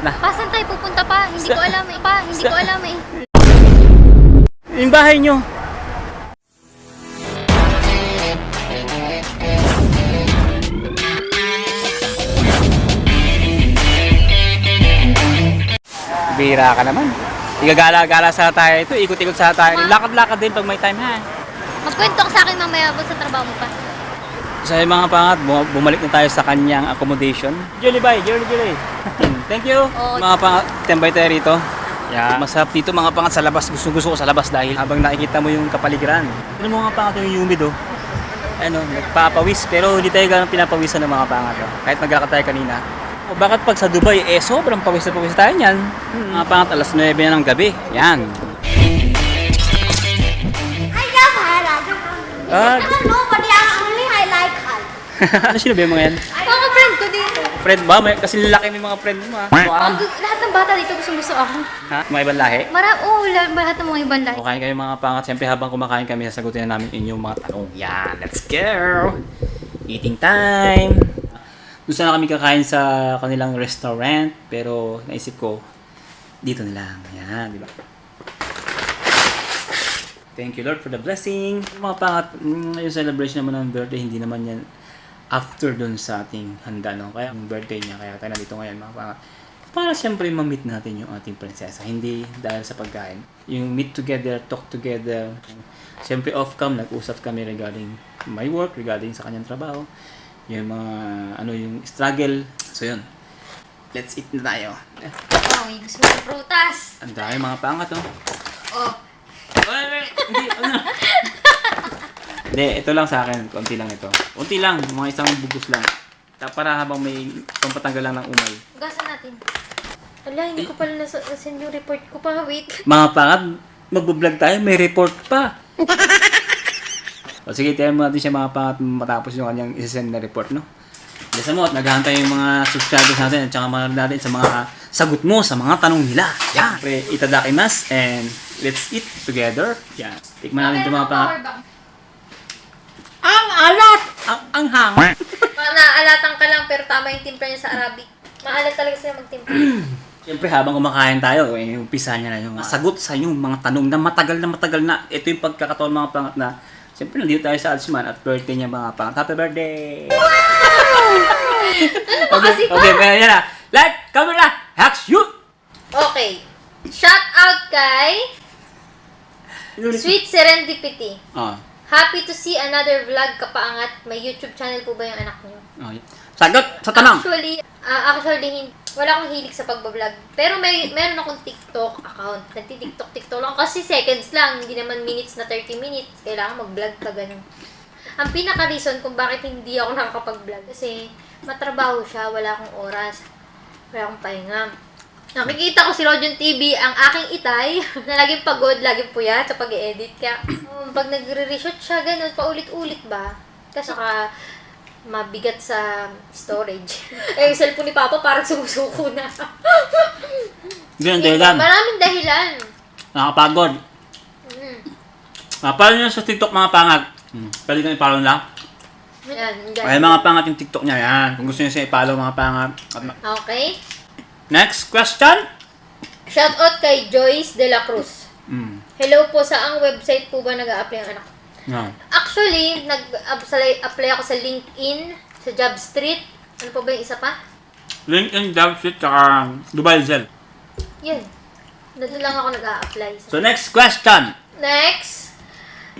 Na. Pasan tayo pupunta pa? Hindi ko alam eh. Pa, hindi ko alam eh. Yung bahay nyo. Bira ka naman. Igagala-gala sa tayo ito, ikot-ikot sa tayo. Lakad-lakad din pag may time ha. Magkwento ka sa akin mamaya ba sa trabaho mo pa? Sa mga pangat, bu- bumalik na tayo sa kanyang accommodation. Julie bye, Julie Julie. Thank you. Oo. Mga pangat, tambay tayo rito. Yeah. Masarap dito mga pangat sa labas. Gusto gusto ko sa labas dahil habang nakikita mo yung kapaligiran. Ano mo mga pangat yung humid oh. Ano, nagpapawis pero hindi tayo ganun pinapawisan ng mga pangat oh. Kahit naglakad tayo kanina. O bakit pag sa Dubai, eh sobrang pawis na pawis tayo niyan. Mga pangat alas 9 na ng gabi. Yan. Ah, No, but I only I like her. Ano sino ba yung mga yan? Mga friend ko dito. Friend ba? May, kasi lalaki may mga friend mo ah. Ang, lahat ng bata dito gusto gusto ako. Ha? May ibang lahi? Mara, oo, oh, lahat ng mga ibang lahi. Kumakain kayo mga pangat. Siyempre habang kumakain kami, sasagutin na namin inyong mga tanong. Yan, let's go! Eating time! Gusto na kami kakain sa kanilang restaurant, pero naisip ko, dito na lang. Yan, di ba? Thank you Lord for the blessing. Mga pangat, mm, yung celebration naman ng birthday, hindi naman yan after dun sa ating handa, no? Kaya yung birthday niya, kaya tayo nandito ngayon, mga pangat. Para siyempre ma-meet natin yung ating prinsesa. Hindi dahil sa pagkain. Yung meet together, talk together. Siyempre off-cam, nag-usap kami regarding my work, regarding sa kanyang trabaho. Yung mga, ano, yung struggle. So yun. Let's eat na tayo. Oh, may gusto ng prutas. Ang dami mga pangat, oh. Oh, hindi, ano? Hindi, ito lang sa akin. Konti lang ito. Konti lang, mga isang bugos lang. Ta- Para habang may pampatanggal lang ng umay. gasan natin. Ala, hindi ko pala nasa send yung report ko pa. Wait. Mga pangat, magbablog tayo, may report pa. o sige, tayo mo natin siya mga pangat matapos yung kanyang isasend na report, no? Bilisan mo at naghahantay yung mga subscribers natin at saka manood natin sa mga sagot mo sa mga tanong nila. Yan! Pre, itadakimas and let's eat together. Yan. Tikman natin ito mga pangat. Ang alat! Ang anghang! Mga naaalatan ka lang pero tama yung timpla niya sa Arabic. Maalat talaga sila magtimpla. Siyempre, habang kumakain tayo, eh, umpisa niya na yung mga sagot sa yung mga tanong na matagal na matagal na. Ito yung pagkakataon mga pangat na Siyempre, nandito tayo sa Alsman at birthday niya mga pangat. Happy birthday! Kasi pa. okay, pero yan na. Light, camera, action! Okay. Shout out kay Sweet Serendipity. Oh, Happy to see another vlog kapaangat. May YouTube channel po ba yung anak niyo? oh, yan. Sagot sa tanong. Actually, ah, actually, wala akong hilig sa pagbablog. Pero may meron akong TikTok account. Nagti-TikTok, TikTok lang. Kasi seconds lang. Hindi naman minutes na 30 minutes. Kailangan mag-vlog ka ganun. Ang pinaka-reason kung bakit hindi ako nakakapag-vlog. Kasi matrabaho siya. Wala akong oras. Wala akong pahinga. Nakikita ko si Rodion TV, ang aking itay, na laging pagod, laging puyat sa pag-edit. Kaya, um, pag nagre-reshoot siya, ganun, paulit-ulit ba? Kasi saka, mabigat sa storage. eh, yung cellphone ni Papa parang sumusuko na. Hindi ang dahilan. Maraming dahilan. Nakapagod. Mm. Ah, follow nyo sa TikTok mga pangat. Hmm. Pwede kang i-follow lang. Yan, Ay, mga pangat yung TikTok niya. Yan. Kung gusto niyo siya i-follow mga pangat. At ma- Okay. Next question. Shout out kay Joyce De La Cruz. Mm. Hello po, sa ang website po ba nag-a-apply ang anak? No. Actually, nag-apply apply ako sa LinkedIn, sa Job Street. Ano pa ba yung isa pa? LinkedIn, JobStreet, tsaka Dubai Zell. Yun. Doon lang ako nag-a-apply. So next question. Next,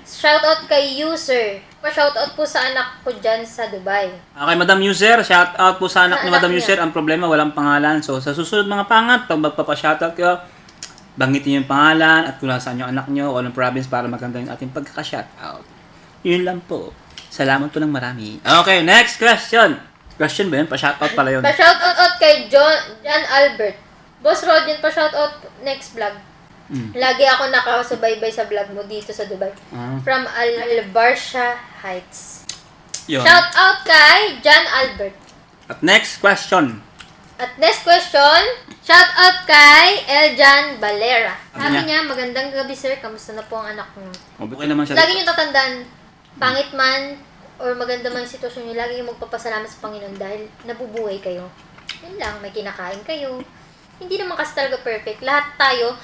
shout out kay user. Pa-shout out po sa anak ko dyan sa Dubai. Okay, Madam User, shout out po sa anak ni Sa anak Madam niya. User. Ang problema, walang pangalan. So, sa susunod mga pangat, pag magpapa-shoutout kayo, banggitin yung pangalan at kung saan yung anak nyo o anong province para maganda yung ating pagkaka-shoutout. Yun lang po. Salamat po ng marami. Okay, next question. Question ba yun? Pa-shoutout pala yun. Pa-shout out out kay John, John Albert. Boss Rodin, pa-shout out next vlog. Mm. Lagi ako nakasubaybay sa vlog mo dito sa Dubai. Ah, From Albarsha Heights. yun. Shout out kay John Albert. At next question. At next question, shout out kay Eljan Valera. Ano Sabi niya, magandang gabi sir, kamusta na po ang anak niyo? Okay naman siya. Lagi niyo tatandaan, pangit man or maganda man yung sitwasyon niyo, lagi niyo magpapasalamat sa Panginoon dahil nabubuhay kayo. Yun lang, may kinakain kayo, hindi naman kasi talaga perfect. Lahat tayo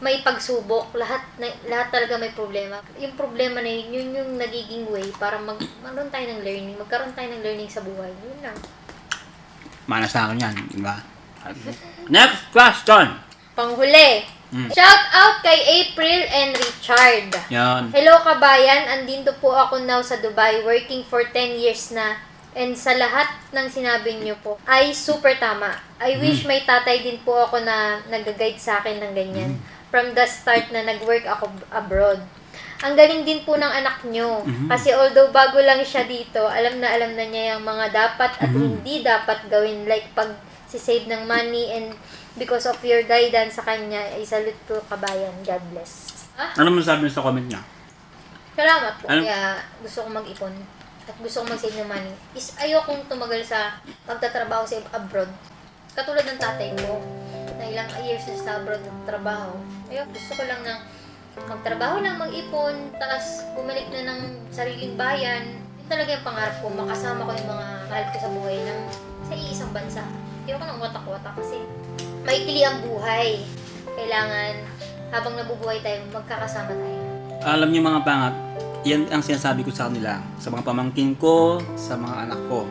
may pagsubok, lahat na, lahat talaga may problema. Yung problema na yun, yun yung nagiging way para mag, magkaroon tayo ng learning, magkaroon tayo ng learning sa buhay. Yun lang. Mana sa akin yan, di ba? Next question! Panghuli. Mm. Shout out kay April and Richard. Yan. Hello kabayan, andito po ako now sa Dubai, working for 10 years na. And sa lahat ng sinabi niyo po, ay super tama. I wish may tatay din po ako na nag-guide sa akin ng ganyan. From the start na nag-work ako abroad. Ang galing din po ng anak niyo. Kasi although bago lang siya dito, alam na alam na niya yung mga dapat at hindi dapat gawin. Like pag si-save ng money and because of your guidance sa kanya, ay salute po kabayan. God bless. Ah? Ano mo sabi sa comment niya? Salamat po. Ano? Kaya gusto kong mag-ipon at gusto kong mag-save ng money. Is ayokong tumagal sa pagtatrabaho sa abroad. Katulad ng tatay ko, na ilang years na sa abroad nagtrabaho. Ayok, gusto ko lang na magtrabaho lang, mag-ipon, tapos bumalik na ng sariling bayan. Yun talaga yung pangarap ko, makasama ko yung mga mahal ko sa buhay ng sa iisang bansa. Ayoko ng watak-watak kasi maikli ang buhay. Kailangan habang nabubuhay tayo, magkakasama tayo. Alam niyo mga pangat, yan ang sinasabi ko sa kanila, sa mga pamangkin ko, sa mga anak ko.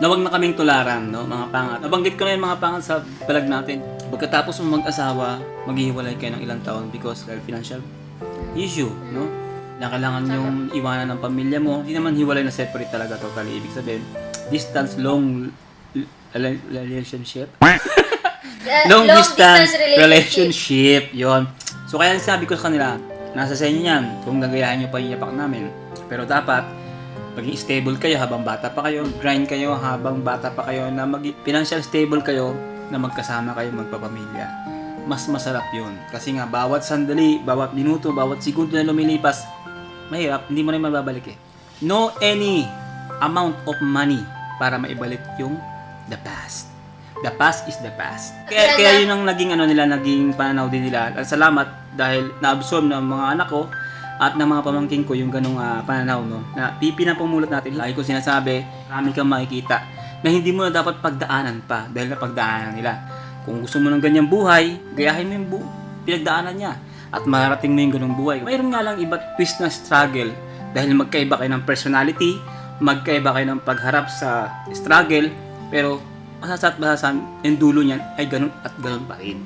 Na wag na kaming tularan, no, mga pangat. Nabanggit ko na yung mga pangat sa balag natin. Pagkatapos mo mag-asawa, maghihiwalay kayo ng ilang taon because of financial issue, no? Na kailangan yung iwanan ng pamilya mo. Hindi naman hiwalay na separate talaga totally. Ibig sabihin, distance long l- relationship. Uh, long, distance, relationship. yon. So kaya sabi ko sa kanila, nasa sa inyo yan kung gagayahin nyo pa yung yapak namin. Pero dapat, maging stable kayo habang bata pa kayo, grind kayo habang bata pa kayo, na mag financial stable kayo, na magkasama kayo magpapamilya. Mas masarap yun. Kasi nga, bawat sandali, bawat minuto, bawat segundo na lumilipas, mahirap, hindi mo na mababalik eh. No any amount of money para maibalik yung the past. The past is the past. Kaya, Kaya yun ang naging ano nila, naging pananaw din nila. At salamat dahil na-absorb ng mga anak ko at ng mga pamangkin ko yung ganong ah, pananaw, no? Na pipi na pumulat natin. Lagi ko sinasabi, marami kang makikita na hindi mo na dapat pagdaanan pa dahil na pagdaanan nila. Kung gusto mo ng ganyang buhay, gayahin mo yung bu- pinagdaanan niya at marating mo yung ganong buhay. Mayroon nga lang iba't twist na struggle dahil magkaiba kayo ng personality, magkaiba kayo ng pagharap sa struggle, pero masasa at yung dulo niyan ay ganun at ganun pa rin.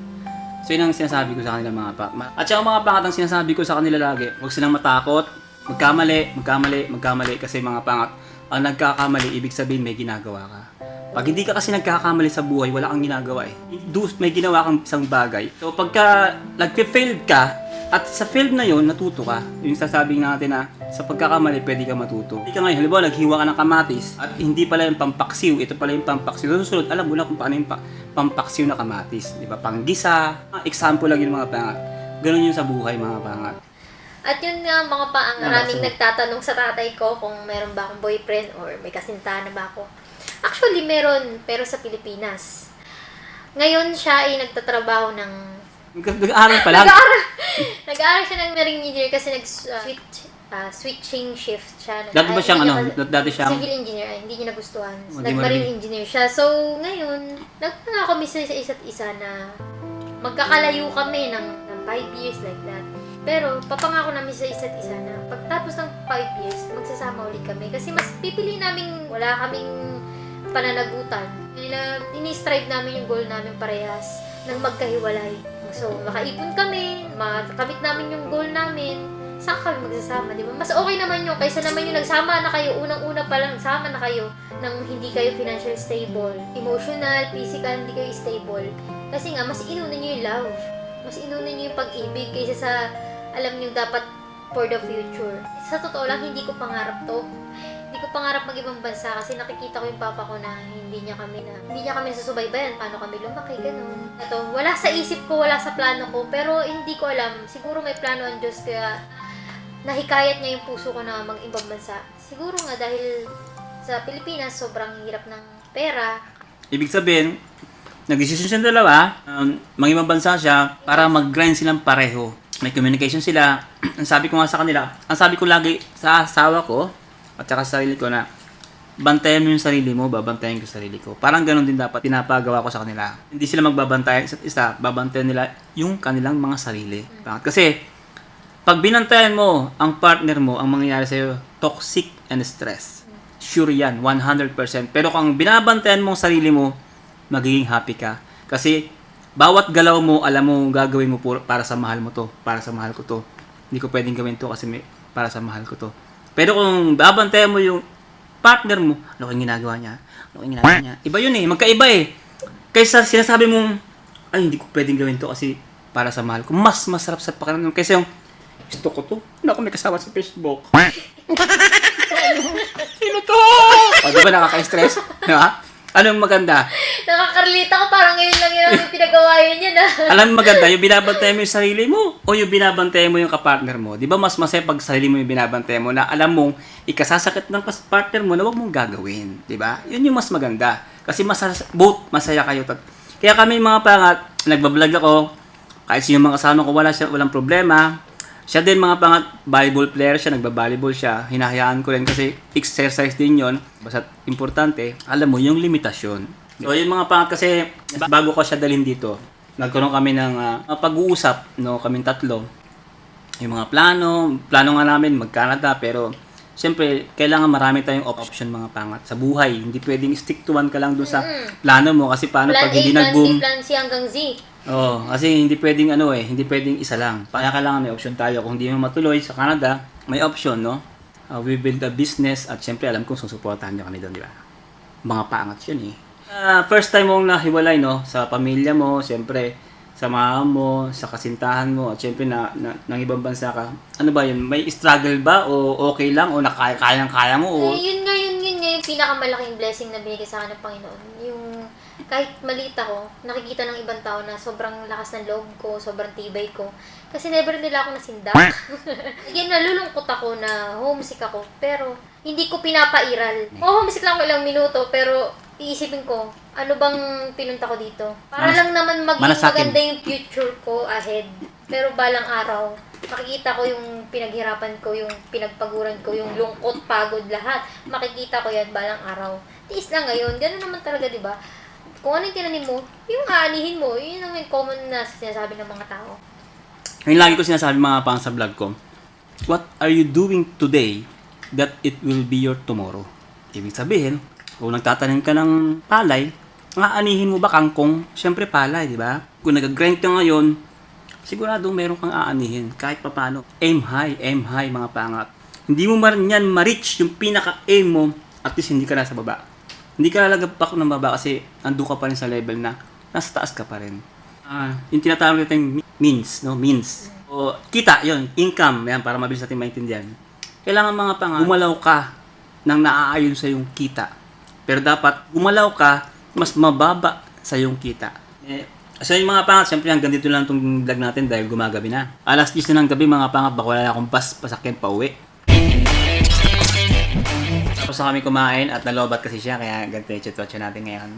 So yun ang sinasabi ko sa kanila mga pa. At saka mga pangat ang sinasabi ko sa kanila lagi, huwag silang matakot, magkamali, magkamali, magkamali kasi mga pangat, ang nagkakamali, ibig sabihin may ginagawa ka. Pag hindi ka kasi nagkakamali sa buhay, wala kang ginagawa eh. Do, may ginawa kang isang bagay. So pagka nagpe-failed ka, at sa failed na yon natuto ka. Yung sasabi natin na sa pagkakamali, pwede ka matuto. Hindi ka ngayon, halimbawa, naghiwa ka ng kamatis at hindi pala yung pampaksiw, ito pala yung pampaksiw. Sa susunod, alam mo na kung paano yung pa- pampaksiw na kamatis. Di ba? Panggisa. Ah, Example lang yun mga pangat. Ganun yung sa buhay mga pangat. At yun nga mga pa, ang maraming nagtatanong sa tatay ko kung meron ba akong boyfriend or may kasintahan na ba ako. Actually, meron, pero sa Pilipinas. Ngayon siya ay nagtatrabaho ng... Nag-aaral pa lang. Nag-aaral, nag-aaral siya ng marine engineer kasi nag-switch, ah, switching shift siya. Dati ba siyang ano? dat- Dati siyang... Civil engineer, ay, hindi niya nagustuhan. Oh, Nag-marine marine. engineer siya. So, ngayon, nagpana kami sa isa't isa na magkakalayo kami ng, ng five years like that. Pero, papangako namin sa isa't isa na pagtapos ng five years, magsasama ulit kami. Kasi mas pipili namin, wala kaming pananagutan. Nila, ini-strive namin yung goal namin parehas ng magkahiwalay. So, makaipon kami, makamit namin yung goal namin, saka kami magsasama, di ba? Mas okay naman yun, kaysa naman yung nagsama na kayo, unang-una pa lang, nagsama na kayo, nang hindi kayo financially stable, emotional, physical, hindi kayo stable. Kasi nga, mas inuna nyo yung love. Mas inuna nyo yung pag-ibig kaysa sa alam nyo dapat for the future. Sa totoo lang, hindi ko pangarap to. Hindi ko pangarap mag-ibang bansa kasi nakikita ko yung papa ko na hindi niya kami na hindi niya kami nasusubaybayan paano kami lumaki ganun. Ito, wala sa isip ko, wala sa plano ko, pero hindi ko alam. Siguro may plano ang Diyos kaya nahikayat niya yung puso ko na mag-ibang bansa. Siguro nga dahil sa Pilipinas sobrang hirap ng pera. Ibig sabihin, nag-decision silang dalawa, um, mag-ibang bansa siya para mag-grind silang pareho. May communication sila. ang sabi ko nga sa kanila, ang sabi ko lagi sa asawa ko at saka sa sarili ko na bantayan mo yung sarili mo, babantayan ko yung sarili ko. Parang ganun din dapat pinapagawa ko sa kanila. Hindi sila magbabantayan isa't isa, babantayan nila yung kanilang mga sarili. Bakit? Kasi, pag binantayan mo ang partner mo, ang mangyayari sa'yo, toxic and stress. Sure yan, 100%. Pero kung binabantayan mo ang sarili mo, magiging happy ka. Kasi, bawat galaw mo, alam mo, gagawin mo para sa mahal mo to, para sa mahal ko to. Hindi ko pwedeng gawin to kasi may, para sa mahal ko to. Pero kung babantayan mo yung partner mo, ano kayong ginagawa niya? Ano kayong ginagawa niya? Iba yun eh, magkaiba eh. Kaysa sinasabi mong, ay hindi ko pwedeng gawin to kasi para sa mahal ko. Mas masarap sa pakiramdam kaysa yung, gusto ko to. Wala ako may kasama sa Facebook. Sino to? O, di ba nakaka-stress? Di ba? Anong maganda? Nakakarelate ako, parang ngayon lang yun ang pinagawayan niya na. Alam mo maganda, yung binabantayan mo yung sarili mo o yung binabantayan mo yung kapartner mo. Di ba mas masaya pag sarili mo yung binabantayan mo na alam mong ikasasakit ng partner mo na huwag mong gagawin. Di ba? Yun yung mas maganda. Kasi masas both masaya kayo. Kaya kami mga pangat, nagbablog ako, kahit sino mga kasama ko, wala siya, walang problema. Siya din mga pangat, volleyball player siya, nagba-volleyball siya. Hinahayaan ko rin kasi exercise din yon Basta importante, alam mo, yung limitasyon. So, yung mga pangat kasi, bago ko siya dalhin dito, nagkaroon kami ng ah, pag-uusap, no, kaming tatlo. Yung mga plano, plano nga namin mag-Canada, pero Siyempre, kailangan marami tayong option mga pangat sa buhay. Hindi pwedeng stick to one ka lang doon sa plano mo kasi paano Plan pag hindi A, plan nag-boom. B, plan C hanggang Z. Oo, kasi hindi pwedeng ano eh, hindi pwedeng isa lang. Kaya kailangan may option tayo. Kung hindi mo matuloy sa Canada, may option, no? Uh, we build a business at syempre alam kong susuportahan niyo kami doon, di ba? Mga paangat yun eh. Ah, first time mong nahiwalay, no? Sa pamilya mo, syempre, sa mama mo, sa kasintahan mo, at syempre na, na, ng ibang bansa ka. Ano ba yun? May struggle ba? O okay lang? O nakaya, kayang-kaya mo? O Eh, yun nga, yun, yun nga yung pinakamalaking blessing na binigay sa akin ng Panginoon. Yung kahit maliit ako, nakikita ng ibang tao na sobrang lakas ng loob ko, sobrang tibay ko. Kasi never nila ako nasindak. Again, nalulungkot ako na homesick ako, pero hindi ko pinapairal. Oo, homesick lang ako ilang minuto, pero iisipin ko, ano bang pinunta ko dito? Para Manas- lang naman maging manasakin. maganda yung future ko ahead. Pero balang araw, makikita ko yung pinaghirapan ko, yung pinagpaguran ko, yung lungkot, pagod, lahat. Makikita ko yan balang araw. Tiis lang ngayon. Ganun naman talaga, di ba? Kung ano yung tinanim mo, yung aanihin mo, yun ang yung common na sinasabi ng mga tao. Yung lagi ko sinasabi mga pang sa vlog ko, what are you doing today that it will be your tomorrow? Ibig sabihin, kung nagtatanim ka ng palay, nga anihin mo ba kangkong? Siyempre palay, di ba? Kung nag-grind ka ngayon, sigurado meron kang aanihin kahit papano. Aim high, aim high mga pangat. Hindi mo man yan ma-reach yung pinaka-aim mo, at least hindi ka nasa baba. Hindi ka lalagpak ng baba kasi ando ka pa rin sa level na nasa taas ka pa rin. Ah, yung tinatawag natin means, no? Means. O kita, yon income, yan, para mabilis natin maintindihan. Kailangan mga pang gumalaw ka nang naaayon sa yung kita. Pero dapat gumalaw ka mas mababa sa yung kita. Eh, so yung mga pangat, siyempre hanggang dito lang itong vlog natin dahil gumagabi na. Alas 10 na ng gabi mga pangat, baka wala akong bus pasakyan pa uwi. Tapos kami kumain at nalobat kasi siya kaya chitwatcha natin ngayon.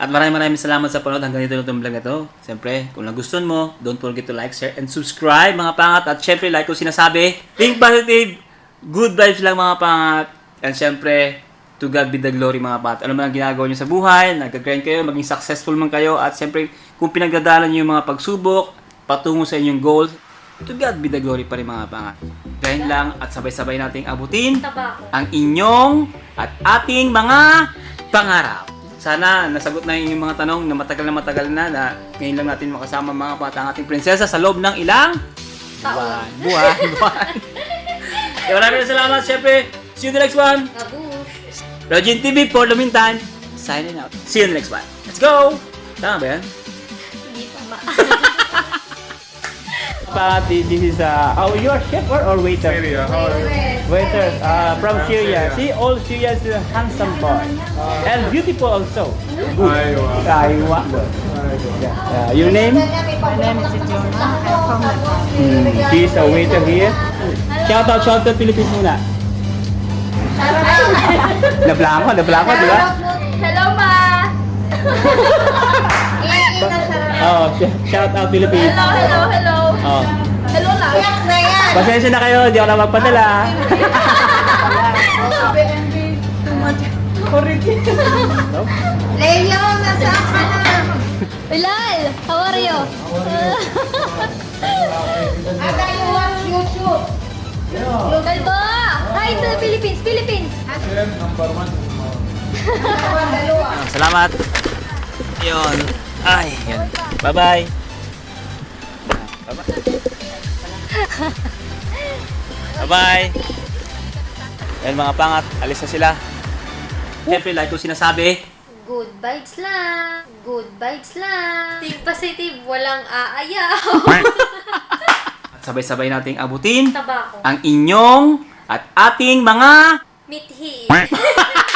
At maraming maraming salamat sa panood hanggang dito lang itong vlog na to. Siyempre, kung nagustuhan mo, don't forget to like, share, and subscribe mga pangat. At siyempre, like ko sinasabi, think positive, good vibes lang mga pangat. And siyempre, to God be the glory mga pangat. Ano man ang ginagawa nyo sa buhay, nag-grind kayo, maging successful man kayo. At siyempre, kung pinagdadalan nyo yung mga pagsubok, patungo sa inyong goals, to God be the glory pa rin mga pangat. Grind lang at sabay-sabay nating abutin ang inyong at ating mga pangarap. Sana nasagot na yung mga tanong na matagal na matagal na na ngayon lang natin makasama mga bata ang ating prinsesa sa loob ng ilang buwan. Buwan. Kaya maraming salamat. Siyempre, see you the next one. Gabush. Rajin TV for the meantime. Signing out. See you in the next one. Let's go! Tama ba yan? Hindi pa ma. But this is uh, oh, you're chef or, or waiter? Waiter uh, from Syria. See, all Syrians are handsome boy and beautiful also. Aywa. Aywa. Uh, your name? My name is Jonah. I'm from Hmm, she's a waiter here. Shout out, shout out Philippines muna. Nabla ako, nabla ako, di ba? Hello, ma! Oh, sh- shout out Philippines. Hello, hello, hello. Oh. Hello lang. Yak na yan. Pasensya na kayo, di ako na magpadala. Leo, nasaan ka na? Bilal, how are you? Ada you watch YouTube. Kalbo! Hi to the Philippines! Philippines! Dalawa, dalawa. Ah, Salamat. Yun. Ay, yun. Bye-bye. Bye-bye. Yan mga pangat, alis na sila. Siyempre, like ko sinasabi, Good vibes lang. Good vibes lang. Think positive, walang aayaw. at sabay-sabay nating abutin Tabako. ang inyong at ating mga Mithi.